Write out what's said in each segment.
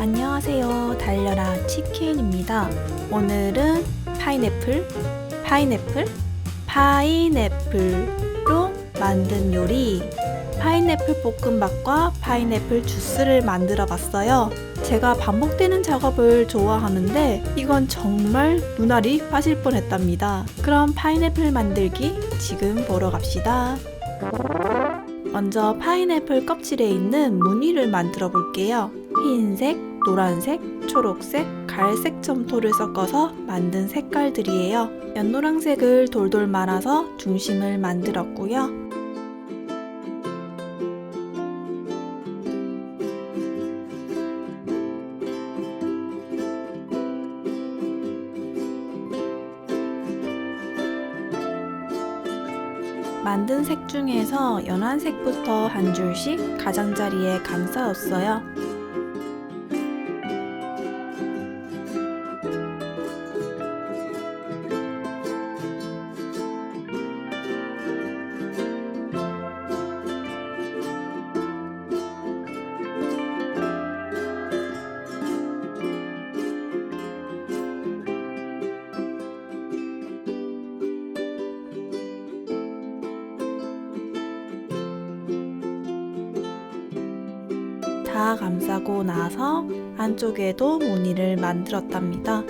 안녕하세요. 달려라 치킨입니다. 오늘은 파인애플, 파인애플, 파인애플로 만든 요리 파인애플 볶음밥과 파인애플 주스를 만들어 봤어요. 제가 반복되는 작업을 좋아하는데 이건 정말 눈알이 빠질 뻔 했답니다. 그럼 파인애플 만들기 지금 보러 갑시다. 먼저 파인애플 껍질에 있는 무늬를 만들어 볼게요. 흰색, 노란색, 초록색, 갈색 점토를 섞어서 만든 색깔들이에요. 연노랑색을 돌돌 말아서 중심을 만들었고요. 만든 색 중에서 연한 색부터 한 줄씩 가장자리에 감싸줬어요. 감싸고 나서 안쪽에도 무늬를 만들었답니다.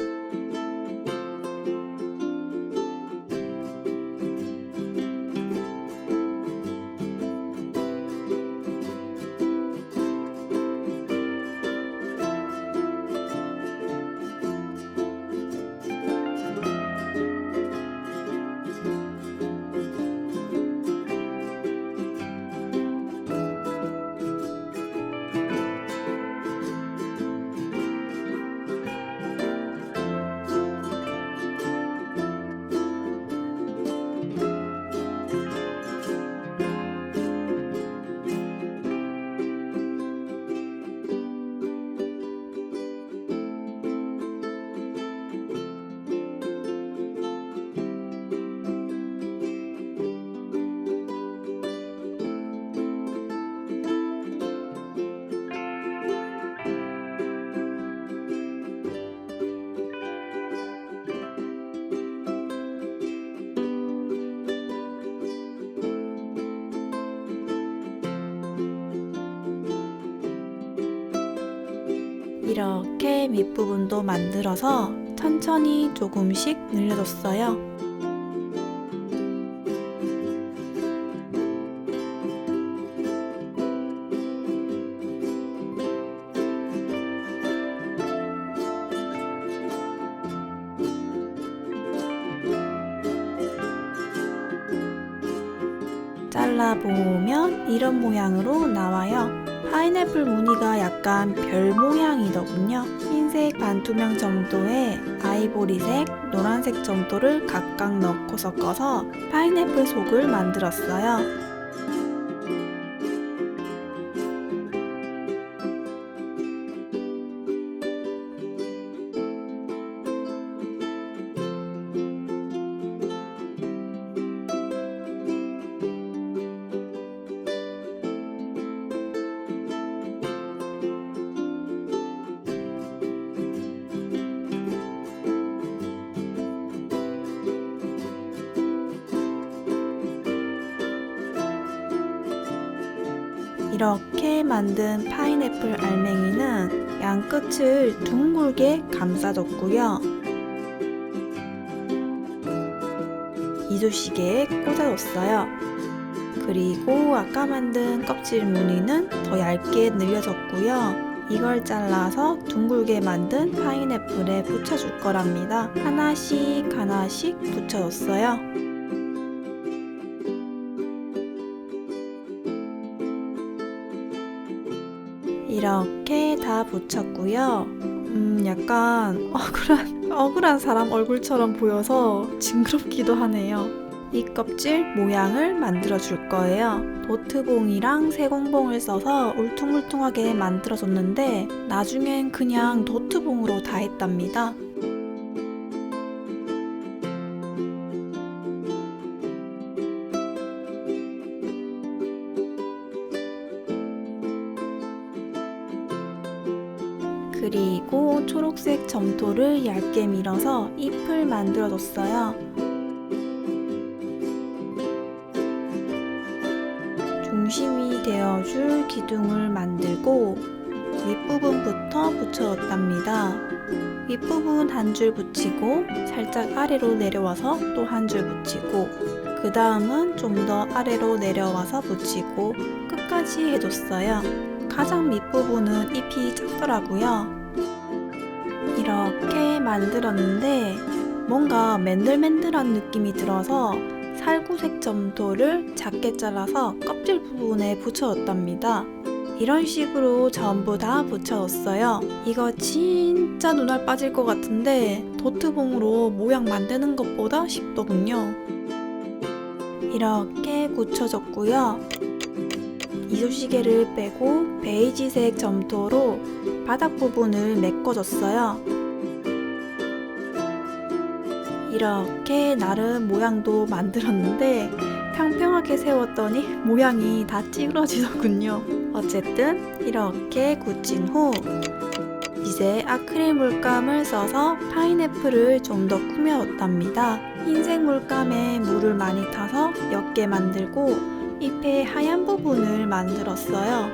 이렇게 밑부분도 만들어서 천천히 조금씩 늘려줬어요. 잘라보면 이런 모양으로 나와요. 파인애플 무늬가 약간 별 모양이더군요. 흰색 반투명 점도에 아이보리색, 노란색 점도를 각각 넣고 섞어서 파인애플 속을 만들었어요. 이렇게 만든 파인애플 알맹이는 양 끝을 둥글게 감싸줬고요. 이쑤시개에 꽂아줬어요. 그리고 아까 만든 껍질 무늬는 더 얇게 늘려줬고요. 이걸 잘라서 둥글게 만든 파인애플에 붙여줄 거랍니다. 하나씩 하나씩 붙여줬어요. 이렇게 다 붙였고요. 음, 약간 억울한, 억울한 사람 얼굴처럼 보여서 징그럽기도 하네요. 이 껍질 모양을 만들어 줄 거예요. 도트봉이랑 세공봉을 써서 울퉁불퉁하게 만들어줬는데 나중엔 그냥 도트봉으로 다 했답니다. 점토를 얇게 밀어서 잎을 만들어 줬어요. 중심이 되어줄 기둥을 만들고 윗부분부터 붙여줬답니다. 윗부분 한 줄 붙이고 살짝 아래로 내려와서 또 한 줄 붙이고 그 다음은 좀 더 아래로 내려와서 붙이고 끝까지 해줬어요. 가장 밑부분은 잎이 작더라고요. 만들었는데 뭔가 맨들맨들한 느낌이 들어서 살구색 점토를 작게 잘라서 껍질 부분에 붙여줬답니다. 이런 식으로 전부 다 붙여줬어요. 이거 진짜 눈알 빠질 것 같은데 도트봉으로 모양 만드는 것보다 쉽더군요. 이렇게 굳혀졌고요. 이쑤시개를 빼고 베이지색 점토로 바닥 부분을 메꿔줬어요. 이렇게 나름 모양도 만들었는데 평평하게 세웠더니 모양이 다 찌그러지더군요. 어쨌든 이렇게 굳힌 후 이제 아크릴 물감을 써서 파인애플을 좀 더 꾸며줬답니다. 흰색 물감에 물을 많이 타서 옅게 만들고 잎의 하얀 부분을 만들었어요.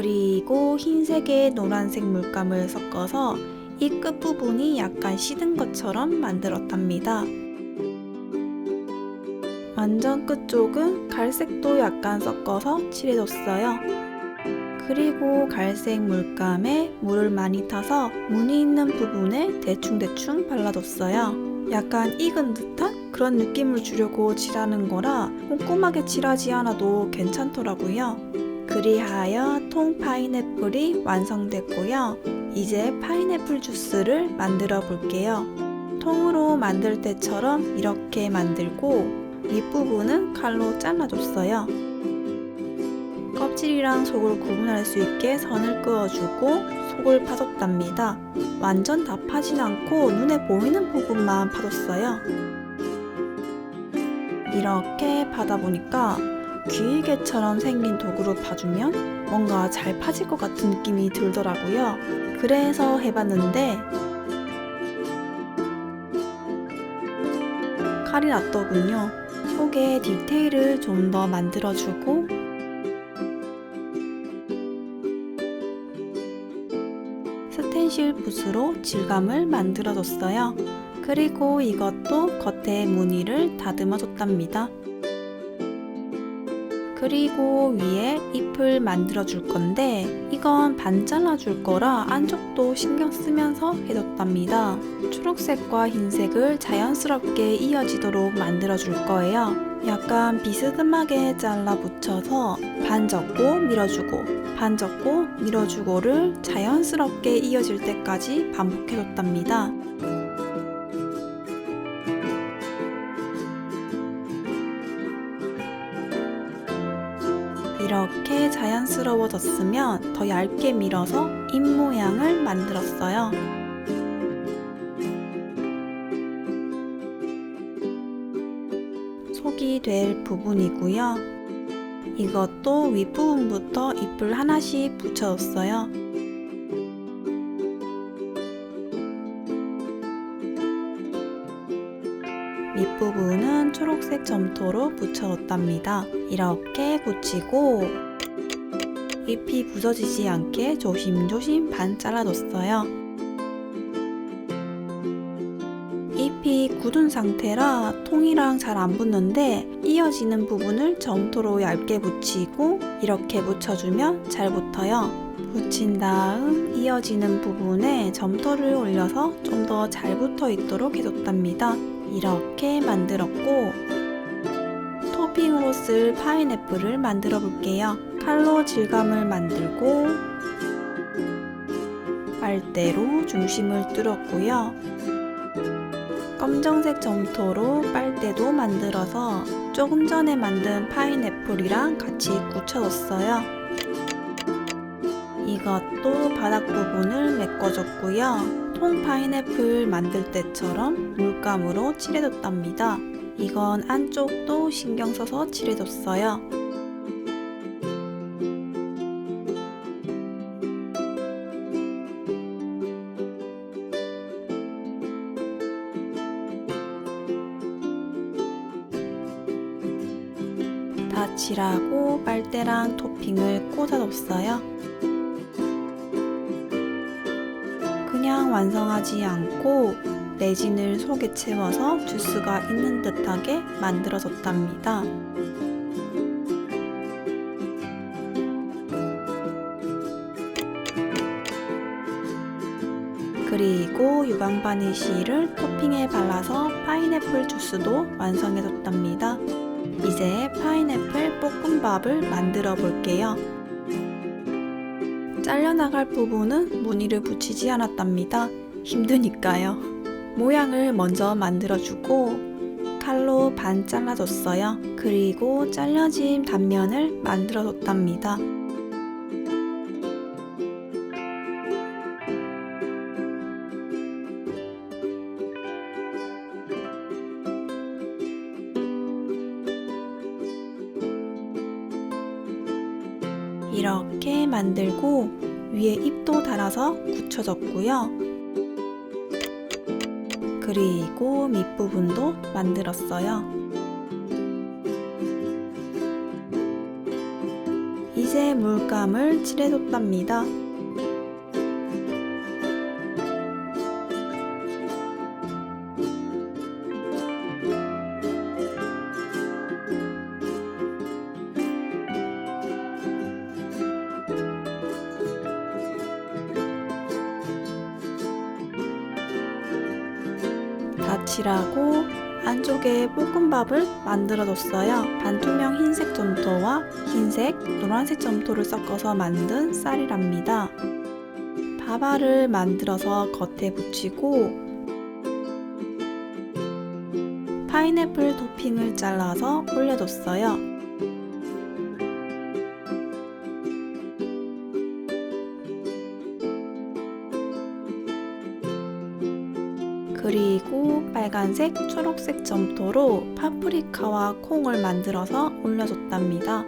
그리고 흰색에 노란색 물감을 섞어서 이 끝부분이 약간 시든 것처럼 만들었답니다. 완전 끝쪽은 갈색도 약간 섞어서 칠해줬어요. 그리고 갈색 물감에 물을 많이 타서 무늬 있는 부분에 대충대충 발라줬어요. 약간 익은 듯한 그런 느낌을 주려고 칠하는 거라 꼼꼼하게 칠하지 않아도 괜찮더라고요. 그리하여 통 파인애플이 완성됐고요. 이제 파인애플 주스를 만들어 볼게요. 통으로 만들 때처럼 이렇게 만들고 윗부분은 칼로 잘라줬어요. 껍질이랑 속을 구분할 수 있게 선을 그어주고 속을 파줬답니다. 완전 다 파진 않고 눈에 보이는 부분만 파줬어요. 이렇게 파다 보니까 귀이개처럼 생긴 도구로 파주면 뭔가 잘 파질 것 같은 느낌이 들더라고요. 그래서 해봤는데 칼이 났더군요. 속에 디테일을 좀 더 만들어주고 스텐실 붓으로 질감을 만들어줬어요. 그리고 이것도 겉에 무늬를 다듬어줬답니다. 그리고 위에 잎을 만들어 줄 건데 이건 반 잘라 줄 거라 안쪽도 신경 쓰면서 해줬답니다. 초록색과 흰색을 자연스럽게 이어지도록 만들어 줄 거예요. 약간 비스듬하게 잘라 붙여서 반 접고 밀어주고 반 접고 밀어주고를 자연스럽게 이어질 때까지 반복해줬답니다. 자연스러워졌으면 더 얇게 밀어서 입 모양을 만들었어요. 속이 될 부분이고요. 이것도 윗부분부터 잎을 하나씩 붙여줬어요. 밑부분은 초록색 점토로 붙여줬답니다. 이렇게 붙이고 잎이 부서지지 않게 조심조심 반 잘라줬어요. 잎이 굳은 상태라 통이랑 잘 안 붙는데 이어지는 부분을 점토로 얇게 붙이고 이렇게 붙여주면 잘 붙어요. 붙인 다음 이어지는 부분에 점토를 올려서 좀 더 잘 붙어 있도록 해줬답니다. 이렇게 만들었고 토핑으로 쓸 파인애플을 만들어 볼게요. 칼로 질감을 만들고 빨대로 중심을 뚫었고요. 검정색 점토로 빨대도 만들어서 조금 전에 만든 파인애플이랑 같이 굳혀줬어요. 이것도 바닥 부분을 메꿔줬고요. 통 파인애플 만들 때처럼 물감으로 칠해줬답니다. 이건 안쪽도 신경 써서 칠해줬어요. 다 칠하고 빨대랑 토핑을 꽂아줬어요. 그냥 완성하지 않고 레진을 속에 채워서 주스가 있는 듯하게 만들어줬답니다. 그리고 유광 바니쉬를 토핑에 발라서 파인애플 주스도 완성해줬답니다. 이제 파인애플 볶음밥을 만들어 볼게요. 잘려나갈 부분은 무늬를 붙이지 않았답니다. 힘드니까요. 모양을 먼저 만들어주고 칼로 반 잘라줬어요. 그리고 잘려진 단면을 만들어줬답니다. 이렇게 만들고 위에 잎도 달아서 굳혀줬고요. 그리고 밑부분도 만들었어요. 이제 물감을 칠해줬답니다. 다 안쪽에 볶음밥을 만들어줬어요. 반투명 흰색 점토와 흰색, 노란색 점토를 섞어서 만든 쌀이랍니다. 밥알을 만들어서 겉에 붙이고 파인애플 토핑을 잘라서 올려줬어요. 빨간색, 초록색 점토로 파프리카와 콩을 만들어서 올려줬답니다.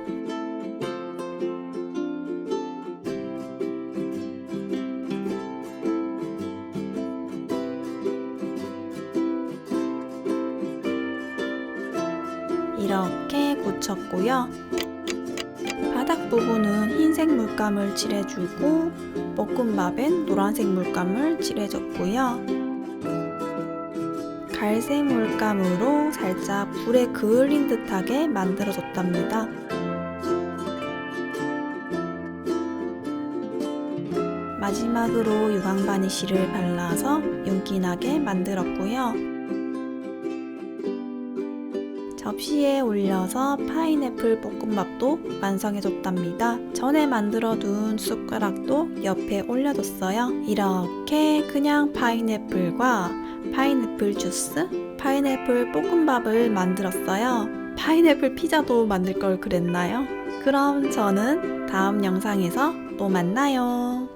이렇게 굳혔고요. 바닥 부분은 흰색 물감을 칠해주고 볶음밥엔 노란색 물감을 칠해줬고요. 갈색 물감으로 살짝 불에 그을린 듯하게 만들어줬답니다. 마지막으로 유광 바니쉬를 발라서 윤기나게 만들었고요. 접시에 올려서 파인애플 볶음밥도 완성해줬답니다. 전에 만들어둔 숟가락도 옆에 올려줬어요. 이렇게 그냥 파인애플과 파인애플 주스, 파인애플 볶음밥을 만들었어요. 파인애플 피자도 만들 걸 그랬나요? 그럼 저는 다음 영상에서 또 만나요.